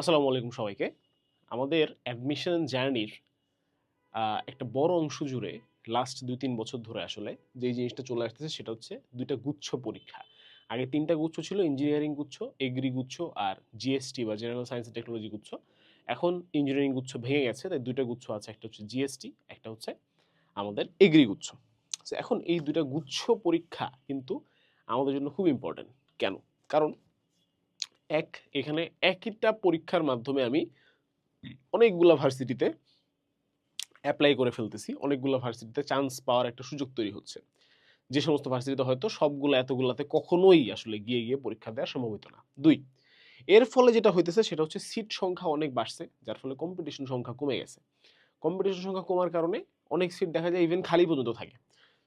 আসসালামু আলাইকুম সবাইকে। আমাদের অ্যাডমিশন জার্নির একটা বড় অংশ জুড়ে লাস্ট দুই তিন বছর ধরে আসলে যে জিনিসটা চলে আসতেছে সেটা হচ্ছে দুইটা গুচ্ছ পরীক্ষা। আগে তিনটা গুচ্ছ ছিল ইঞ্জিনিয়ারিং গুচ্ছ এগ্রি গুচ্ছ আর জিএসটি বা জেনারেল সায়েন্স অ্যান্ড টেকনোলজি গুচ্ছ। এখন ইঞ্জিনিয়ারিং গুচ্ছ ভেঙে গেছে, তাই দুইটা গুচ্ছ আছে, একটা হচ্ছে জিএসটি একটা হচ্ছে আমাদের এগ্রি গুচ্ছ। এখন এই দুইটা গুচ্ছ পরীক্ষা কিন্তু আমাদের জন্য খুব ইম্পর্টেন্ট কেন? কারণ এক এখানে একইটা পরীক্ষার মাধ্যমে আমি অনেকগুলা ভার্সিটিতে অ্যাপ্লাই করে ফেলতেছি। অনেকগুলো ভার্সিটিতে চান্স পাওয়ার একটা সুযোগ তৈরি হচ্ছে। যে সমস্ত ভার্সিটিতে হয়তো সবগুলো এতগুলাতে কখনোই আসলে গিয়ে গিয়ে পরীক্ষা দেওয়া সম্ভব হতো না। দুই এর ফলে যেটা হইতেছে সেটা হচ্ছে সিট সংখ্যা অনেক বাড়ছে যার ফলে কম্পিটিশন সংখ্যা কমে গেছে। কম্পিটিশন সংখ্যা কমার কারণে অনেক সিট দেখা যায় ইভেন খালি পর্যন্ত থাকে।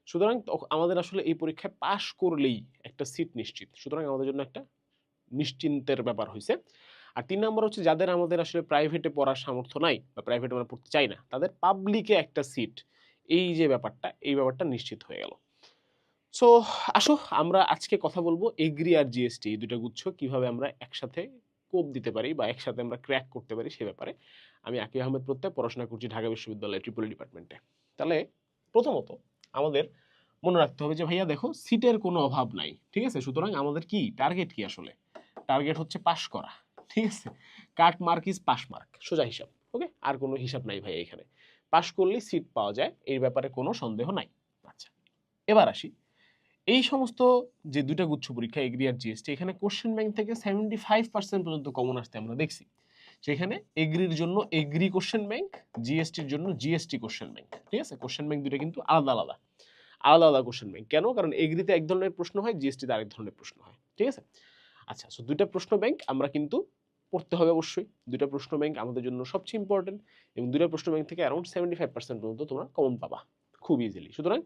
সুতরাং আমাদের আসলে এই পরীক্ষায় পাশ করলেই একটা সিট নিশ্চিত। সুতরাং আমাদের জন্য একটা নিশ্চিন্তের ব্যাপার হয়েছে আর তিন নম্বর হচ্ছে যাদের আমাদের আসলে প্রাইভেটে পড়ার সামর্থ্য নাই বা প্রাইভেটে আমরা পড়তে চাই না, তাদের পাবলিকে একটা সিট এই যে ব্যাপারটা, এই ব্যাপারটা নিশ্চিত হয়ে গেল। সো আসো, আমরা আজকে কথা বলব এগ্রি আর জিএসটি এই দুটো গুচ্ছ, কীভাবে আমরা একসাথে কোপ দিতে পারি বা একসাথে আমরা ক্র্যাক করতে পারি সে ব্যাপারে। আমি আকিব আহমেদ প্রত্যয়, পড়াশোনা করছি ঢাকা বিশ্ববিদ্যালয়ের ট্রিপল ডিপার্টমেন্টে তাহলে প্রথমত আমাদের মনে রাখতে হবে যে, ভাইয়া, দেখো সিটের কোনো অভাব নাই, ঠিক আছে? সুতরাং আমাদের কি? টার্গেট কি আসলে? টার্গেট হচ্ছে পাশ করা, ঠিক আছে? Cut mark is pass mark সোজা হিসাব ওকে আর কোনো হিসাব নাই ভাই এখানে। পাশ করলেই সিট পাওয়া যায় এই ব্যাপারে কোনো সন্দেহ নাই। আচ্ছা এবার আসি। এই সমস্ত যে দুইটা গুচ্ছ পরীক্ষা এগ্রি আর জিএসটি এখানে কোশ্চেন ব্যাংক থেকে সেভেন্টি ফাইভ পার্সেন্ট পর্যন্ত কমন আসতে আমরা দেখছি। সেখানে এগ্রির জন্য এগ্রি কোশ্চেন ব্যাংক জিএসটির জন্য জিএসটি কোশ্চেন ব্যাংক ঠিক আছে? কোশ্চেন ব্যাংক দুটো কিন্তু আলাদা আলাদা। আলাদা আলাদা কোশ্চেন ব্যাংক কেন? কারণ এগ্রিতে এক ধরনের প্রশ্ন হয় জিএসটিতে আরেক ধরনের প্রশ্ন হয়, ঠিক আছে? আচ্ছা সো দুইটা প্রশ্ন ব্যাংক আমরা কিন্তু পড়তে হবে অবশ্যই। দুইটা প্রশ্ন ব্যাংক আমাদের জন্য সবচেয়ে ইম্পর্টেন্ট এবং দুইটা প্রশ্ন ব্যাংক থেকে অ্যারাউন্ড সেভেন্টি ফাইভ পার্সেন্ট পর্যন্ত তোমরা কমন পাবা। খুব ইজিলি সুতরাং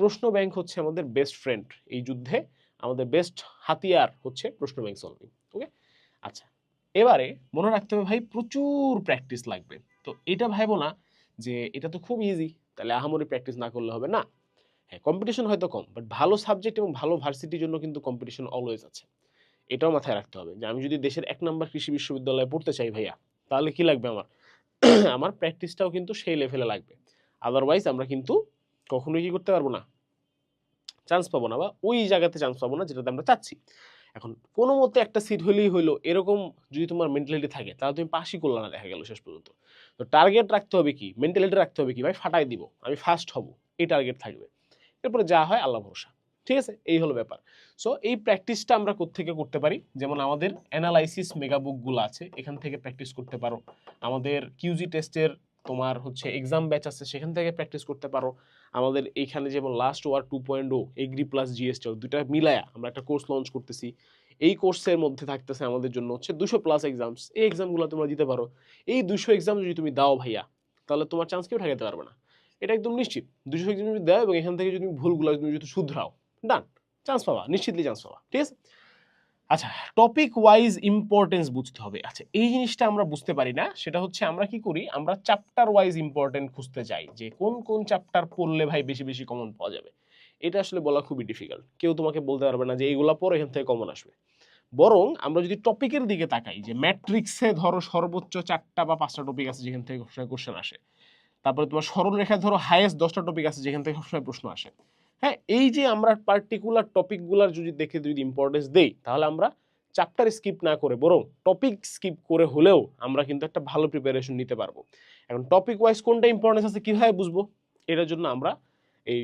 প্রশ্ন ব্যাংক হচ্ছে আমাদের বেস্ট ফ্রেন্ড এই যুদ্ধে। আমাদের বেস্ট হাতিয়ার হচ্ছে প্রশ্ন ব্যাংক সলভিং ওকে আচ্ছা এবারে মনে রাখতে হবে ভাই, প্রচুর প্র্যাকটিস লাগবে। তো এটা ভাইবো না যে এটা তো খুব ইজি তাহলে আহামরি প্র্যাকটিস না করলে হবে না। হ্যাঁ কম্পিটিশন হয়তো কম বাট ভালো সাবজেক্ট এবং ভালো ভার্সিটির জন্য কিন্তু কম্পিটিশন অলওয়েজ আছে। এটাও মাথায় রাখতে হবে যে আমি যদি দেশের এক নম্বর কৃষি বিশ্ববিদ্যালয়ে পড়তে চাই ভাইয়া, তাহলে কি লাগবে আমার? আমার প্র্যাকটিসটাও কিন্তু সেই লেভেলে লাগবে। আদারওয়াইজ আমরা কিন্তু কখনোই কি করতে পারব না? চান্স পাবো না বা ওই জায়গাতে চান্স পাবো না যেটাতে আমরা চাচ্ছি। এখন কোনো মতে একটা সিট হইলেই হইল, এরকম যদি তোমার মেন্টালিটি থাকে, তাহলে তুমি পাশই করলে না দেখা গেল শেষ পর্যন্ত। তো টার্গেট রাখতে হবে কি? মেন্টালিটি রাখতে হবে কি? ভাই ফাটাই দিব, আমি ফার্স্ট হব, এই টার্গেট থাকবে। এরপরে যা হয় আল্লাহ ভরসা। ঠিক আছে? এই হলো ব্যাপার। সো এই প্র্যাকটিসটা আমরা কোত্থেকে করতে পারি? যেমন আমাদের অ্যানালাইসিস মেগাবুকগুলো আছে, এখান থেকে প্র্যাকটিস করতে পারো। আমাদের কিউজি টেস্টের তোমার হচ্ছে এক্সাম ব্যাচ আছে, সেখান থেকে প্র্যাকটিস করতে পারো। আমাদের এইখানে যেমন last war two point o agri plus GST দুইটা মিলায়া আমরা একটা কোর্স লঞ্চ করতেছি। এই কোর্সের মধ্যে থাকতেছে আমাদের জন্য হচ্ছে দুশো প্লাস এক্সামস এই এক্সামগুলো তোমরা দিতে পারো। এই দুশো এক্সাম যদি তুমি দাও ভাইয়া, তাহলে তোমার চান্স কেউ ঠেকাতে পারবে না। এটা একদম নিশ্চিত। দুশো এক্সাম যদি দাও এবং এখান থেকে যদি ভুলগুলো তুমি যদি শুধরাও ডান চান্স পাবা নিশ্চিতলি চান্স পাবা ঠিক আছে? আচ্ছা টপিক ওয়াইজ ইম্পর্টেন্স বুঝতে হবে। আচ্ছা এই জিনিসটা আমরা বুঝতে পারি না, সেটা হচ্ছে আমরা কি করি? আমরা চ্যাপ্টার ওয়াইজ ইম্পর্টেন্ট খুঁজতে যাই যে কোন কোন চ্যাপ্টার পড়লে ভাই বেশি বেশি কমন পাওয়া যাবে। এটা আসলে বলা খুবই ডিফিকাল্ট কেউ তোমাকে বলতে পারবে না যে এইগুলা পরে এখান থেকে কমন আসবে। বরং আমরা যদি টপিকের দিকে তাকাই যে ম্যাট্রিক্সে ধরো সর্বোচ্চ চারটা বা পাঁচটা টপিক আছে যেখান থেকে সবসময় কোশ্চেন আসে। তারপরে তোমার সরলরেখায় ধরো হাইয়েস্ট দশটা টপিক আছে যেখান থেকে সবসময় প্রশ্ন আসে। হ্যাঁ এই যে আমরা পার্টিকুলার টপিকগুলার যদি দেখে যদি ইম্পর্টেন্স দেই, তাহলে আমরা চ্যাপ্টার স্কিপ না করে, বরং টপিক স্কিপ করে হলেও আমরা কিন্তু একটা ভালো প্রিপারেশন নিতে পারব। এখন টপিক ওয়াইজ কোনটা ইম্পর্টেন্স আছে কীভাবে বুঝব? এটার জন্য আমরা এই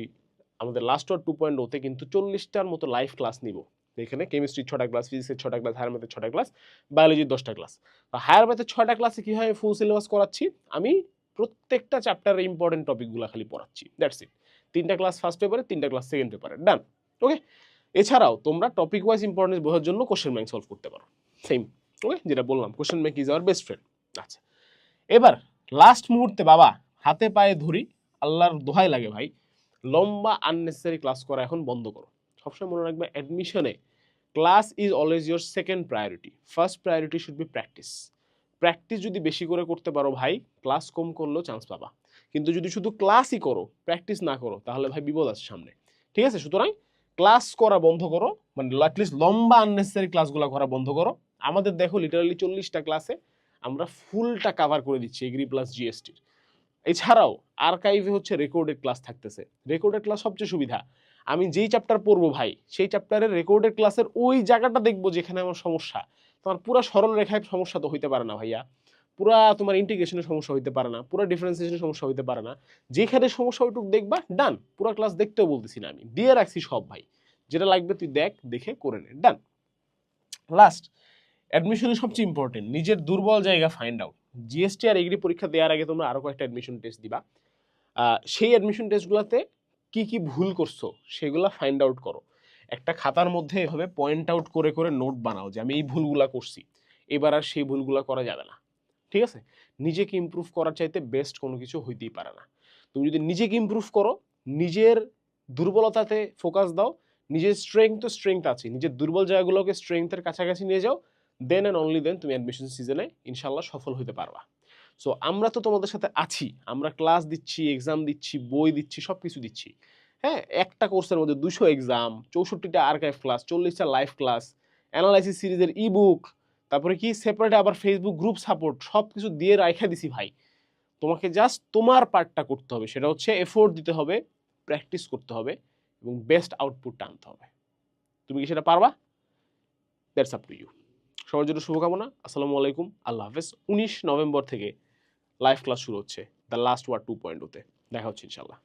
আমাদের লাস্ট ওয়ার টু পয়েন্ট ওতে কিন্তু চল্লিশটার মতো লাইভ ক্লাস নিব। এখানে কেমিস্ট্রির ছটা ক্লাস ফিজিক্সের ছটা ক্লাস হায়ার ম্যাথের ছটা ক্লাস বায়োলজির দশটা ক্লাস হায়ার ম্যাথের ছটা ক্লাসে কীভাবে ফুল সিলেবাস করাচ্ছি? আমি প্রত্যেকটা চ্যাপ্টারের ইম্পর্টেন্ট টপিকগুলো খালি পড়াচ্ছি। দ্যাটস ইট তিনটা ক্লাস ফার্স্ট পেপারে তিনটা ক্লাস সেকেন্ড পেপারে ডান ওকে এছাড়াও তোমরা টপিক ওয়াইজ ইম্পর্টেন্স বোঝার জন্য কোশ্চেন ব্যাংক সলভ করতে পারো। সেম ওকে যেটা বললাম question bank is our best friend আচ্ছা। এবার লাস্ট মুহূর্তে বাবা, হাতে পায়ে ধরি, আল্লাহর দোহাই লাগে ভাই, লম্বা আননেসেসারি ক্লাস করা এখন বন্ধ করো। সবসময় মনে রাখবে অ্যাডমিশনে class is always your second priority first priority should be practice practice যদি বেশি করে করতে পারো ভাই ক্লাস কম করলেও চান্স পাবা। কিন্তু যদি শুধু ক্লাসই করো প্র্যাকটিস না করো, তাহলে ভাই বিপদ আছে সামনে। ঠিক আছে? সুতরাং ক্লাস করা বন্ধ করো মানে অ্যাটলিস্ট লম্বা আননেসেসারি ক্লাসগুলো করা বন্ধ করো। আমাদের দেখো লিটারালি চল্লিশটা ক্লাসে আমরা ফুলটা কাভার করে দিচ্ছি এগ্রি প্লাস জিএসটির এছাড়াও আর্কাইভে হচ্ছে রেকর্ডেড ক্লাস থাকতেছে। রেকর্ডেড ক্লাস সবচেয়ে সুবিধা। আমি যেই চ্যাপ্টার পড়ব ভাই, সেই চ্যাপ্টারের রেকর্ডেড ক্লাসের ওই জায়গাটা দেখব যেখানে আমার সমস্যা। তোমার পুরো সরল রেখায় সমস্যা তো হইতে পারে না ভাইয়া। পুরা তোমার ইন্টিগ্রেশনের সমস্যা হইতে পারে না, পুরো ডিফারেন্সিয়েশনের সমস্যা হইতে পারে না। যেখানে সমস্যা ওইটুকু দেখবা ডান পুরো ক্লাস দেখতেও বলতেছি না আমি। দিয়ে রাখছি সব ভাই। যেটা লাগবে তুই দেখ, দেখে করে নে। ডান লাস্ট অ্যাডমিশনের সবচেয়ে ইম্পর্টেন্ট নিজের দুর্বল জায়গা ফাইন্ড আউট জিএসটি আর এগ্রি পরীক্ষা দেওয়ার আগে তোমরা আরও কয়েকটা অ্যাডমিশন টেস্ট দিবা। সেই অ্যাডমিশন টেস্টগুলোতে কি কি ভুল করছ, সেগুলো ফাইন্ড আউট করো। একটা খাতার মধ্যে এভাবে পয়েন্ট আউট করে করে নোট বানাও যে আমি এই ভুলগুলা করছি। এবার আর সেই ভুলগুলা করা যাবে না। ঠিক আছে? নিজেকে ইমপ্রুভ করার চাইতে বেস্ট কোনো কিছু হইতেই পারে না। তুমি যদি নিজেকে ইমপ্রুভ করো, নিজের দুর্বলতাতে ফোকাস দাও, নিজের স্ট্রেংথ তো স্ট্রেংথ আছে নিজের দুর্বল জায়গাগুলোকে স্ট্রেংথের কাছাকাছি নিয়ে যাও দেন অ্যান্ড অনলি দেন তুমি অ্যাডমিশন সিজনে ইনশাল্লাহ সফল হতে পারবা। সো আমরা তো তোমাদের সাথে আছি, আমরা ক্লাস দিচ্ছি এক্সাম দিচ্ছি, বই দিচ্ছি সব কিছু দিচ্ছি। হ্যাঁ একটা কোর্সের মধ্যে দুশো এক্সাম চৌষট্টিটা আর্কাইভ ক্লাস চল্লিশটা লাইভ ক্লাস অ্যানালাইসিস সিরিজের ই বুক তারপরে কি সেপারেট আবার ফেসবুক গ্রুপ সাপোর্ট সব কিছু দিয়ে রাখা দিছি ভাই। তোমাকে জাস্ট তোমার পার্টটা করতে হবে, সেটা হচ্ছে এফোর্ট দিতে হবে প্র্যাকটিস করতে হবে এবং বেস্ট আউটপুটটা আনতে হবে। তুমি কি সেটা পারবা? দ্যাটস আপ টু ইউ সবার জন্য শুভকামনা, আসসালামু আলাইকুম, আল্লাহ হাফেজ। উনিশ নভেম্বর থেকে লাইভ ক্লাস শুরু হচ্ছে the last war two point ওতে দেখা হচ্ছে ইনশাল্লাহ